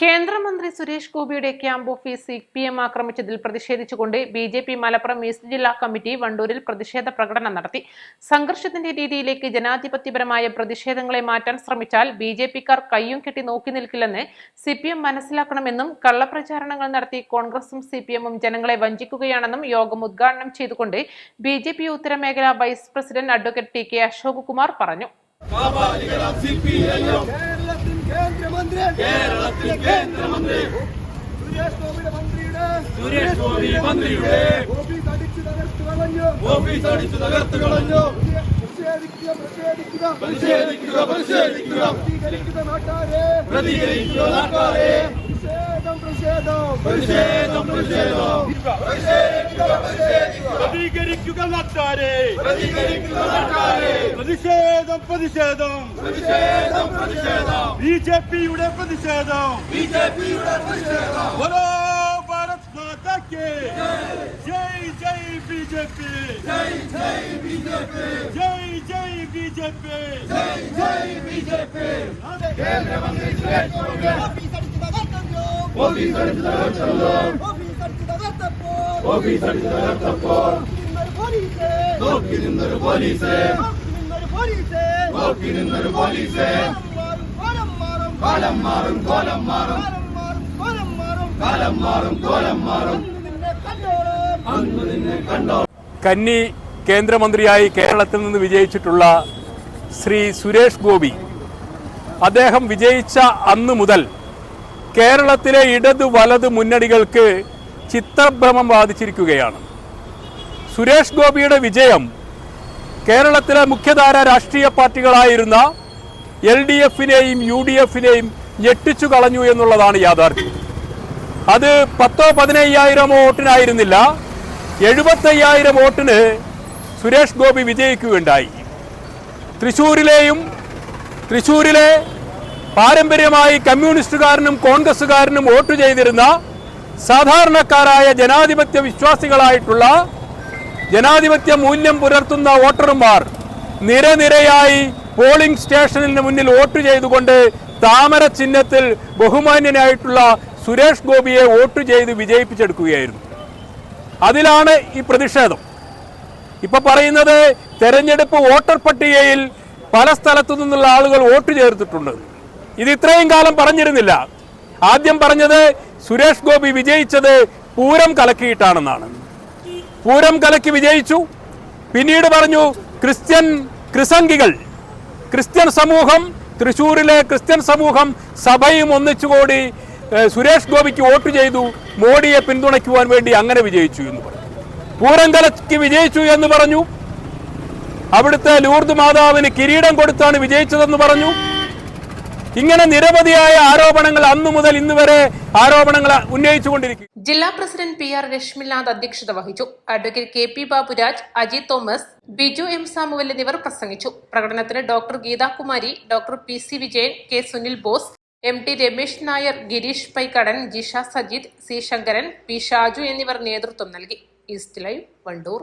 കേന്ദ്രമന്ത്രി സുരേഷ് ഗോപിയുടെ camp office C P M ആക്രമിച്ചതിൽ പ്രതിഷേധിച്ചുകൊണ്ട് B J P Malappuram east ജില്ലാ committee വണ്ടൂരിൽ പ്രതിഷേധ പ്രകടനം നടത്തി. സംഘർഷത്തിന്റെ രീതിയിലേക്ക് ജനാധിപത്യപരമായ പ്രതിഷേധങ്ങളെ മാറ്റാൻ ശ്രമിച്ചാൽ ബി ജെ പിക്കാർ കയ്യും കെട്ടി നോക്കി നിൽക്കില്ലെന്ന് സി പി എം മനസ്സിലാക്കണമെന്നും കള്ളപ്രചാരണങ്ങൾ നടത്തി കോൺഗ്രസും സി പി എമ്മും ജനങ്ങളെ വഞ്ചിക്കുകയാണെന്നും യോഗം ഉദ്ഘാടനം ചെയ്തുകൊണ്ട് B J P ഉത്തരമേഖലാ vice president advocate T K Ashok Kumar പറഞ്ഞു. കേന്ദ്രമന്ത്രി കേരളത്തിൽ കേന്ദ്രമന്ത്രി. സുരേഷ് ഗോപിയുടെ മന്ത്രിയുടെ സുരേഷ് ഗോപി മന്ത്രിയുടെ. ഓഫീസ് അടിച്ചു തകർത്തു കളഞ്ഞു. ഓഫീസ് അടിച്ചു തകർത്തു കളഞ്ഞു. പ്രതിഷേധിക്കുക പ്രതിഷേധിക്കുക. പ്രതിഷേധിക്കുക പ്രതികരിക്കുന്ന നാട്ടാരെ. പ്രതികരിക്കുക നാട്ടാരെ. പ്രതിഷേധം പ്രതിഷേധം. പ്രതിഷേധം പ്രതിഷേധിക്കുക പ്രതിഷേധിക്കുക. പ്രതികരിക്കുക നാട്ടാരെ പ്രതിഷേധം പ്രതിഷേധം. ബി ജെ പിയുടെ പ്രതിഷേധം. ബോലോ ഭാരത് മാതാക്ക് ജയ് ജയ് ബി ജെ പി. ജയ് ജയ് ബി ജെ പി. ജയ് ജയ് ബി ജെ പി. ജയ് ജയ് ബി ജെ പി. കേന്ദ്രമന്ത്രി ഓഫീസ് അടിച്ചു തകർത്തല്ലോ ഓഫീസ് അടിച്ചു തകർത്തപ്പോൾ തകർത്തപ്പോൾ നോക്കി നിന്നൊരു പോലീസ് നോക്കി നിന്നൊരു പോലീസ് കാലം മാറും കോലം മാറും കാലം മാറും കോലം മാറും അന്ന് നിന്നെ കണ്ടോ കന്നി കേന്ദ്രമന്ത്രിയായി കേരളത്തിൽ നിന്ന് വിജയിച്ചിട്ടുള്ള ശ്രീ സുരേഷ് ഗോപി. അദ്ദേഹം വിജയിച്ച അന്ന് മുതൽ കേരളത്തിലെ ഇടതു വലത് മുന്നണികൾക്ക് ചിത്രഭ്രമം ബാധിച്ചിരിക്കുകയാണ്. സുരേഷ് ഗോപിയുടെ വിജയം കേരളത്തിലെ മുഖ്യധാര രാഷ്ട്രീയ പാർട്ടികളായിരുന്ന എൽ ഡി എഫിനെയും യു ഡി എഫിനെയും ഞെട്ടിച്ചു കളഞ്ഞു എന്നുള്ളതാണ് യാഥാർത്ഥ്യം. അത് പത്തോ പതിനയ്യായിരമോ വോട്ടിനായിരുന്നില്ല എഴുപത്തയ്യായിരം വോട്ടിന് സുരേഷ് ഗോപി വിജയിക്കുകയുണ്ടായി. തൃശ്ശൂരിലെയും തൃശ്ശൂരിലെ പാരമ്പര്യമായി കമ്മ്യൂണിസ്റ്റുകാരനും കോൺഗ്രസ്സുകാരനും വോട്ട് ചെയ്തിരുന്ന സാധാരണക്കാരായ ജനാധിപത്യ വിശ്വാസികളായിട്ടുള്ള ജനാധിപത്യ മൂല്യം പുലർത്തുന്ന വോട്ടർമാർ നിരനിരയായി പോളിംഗ് സ്റ്റേഷനിന് മുന്നിൽ വോട്ട് ചെയ്തുകൊണ്ട് താമര ചിഹ്നത്തിൽ ബഹുമാന്യനായിട്ടുള്ള സുരേഷ് ഗോപിയെ വോട്ട് ചെയ്ത് വിജയിപ്പിച്ചെടുക്കുകയായിരുന്നു. അതിലാണ് ഈ പ്രതിഷേധം. ഇപ്പൊ പറയുന്നത് തെരഞ്ഞെടുപ്പ് വോട്ടർ പട്ടികയിൽ പല സ്ഥലത്തു നിന്നുള്ള ആളുകൾ വോട്ട് ചേർത്തിട്ടുണ്ട്. ഇത് ഇത്രയും കാലം പറഞ്ഞിരുന്നില്ല. ആദ്യം പറഞ്ഞത് സുരേഷ് ഗോപി വിജയിച്ചത് പൂരം കലക്കിയിട്ടാണെന്നാണ്. പൂരം കലക്കി വിജയിച്ചു. പിന്നീട് പറഞ്ഞു ക്രിസ്ത്യൻ ക്രിസംഗികൾ ക്രിസ്ത്യൻ സമൂഹം തൃശ്ശൂരിലെ ക്രിസ്ത്യൻ സമൂഹം സഭയും ഒന്നിച്ചുകൂടി സുരേഷ് ഗോപിക്ക് വോട്ട് ചെയ്തു മോഡിയെ പിന്തുണയ്ക്കുവാൻ വേണ്ടി അങ്ങനെ വിജയിച്ചു എന്ന് പറഞ്ഞു. പൂരം കലക്കി വിജയിച്ചു എന്ന് പറഞ്ഞു. അവിടുത്തെ ലൂർദ് മാതാവിന് കിരീടം കൊടുത്താണ് വിജയിച്ചതെന്ന് പറഞ്ഞു. ഇങ്ങനെ നിരവധിയായ ആരോപണങ്ങൾ അന്നു മുതൽ ഇന്ന് വരെ ആരോപണങ്ങൾ ഉന്നയിച്ചുകൊണ്ടിരിക്കും. ജില്ലാ പ്രസിഡന്റ് പി ആർ രശ്മിനാഥ് അധ്യക്ഷത വഹിച്ചു. Advocate K P Baburaj Ajith Thomas Biju M Samuel എന്നിവർ പ്രസംഗിച്ചു. പ്രകടനത്തിന് doctor Geethakumari doctor P C Vijayan K Sunil Bose M T Ramesh Nair Girish Paikkadan Jisha Sajith C Sankaran P Shaju എന്നിവർ നേതൃത്വം നൽകി. East live Wandoor.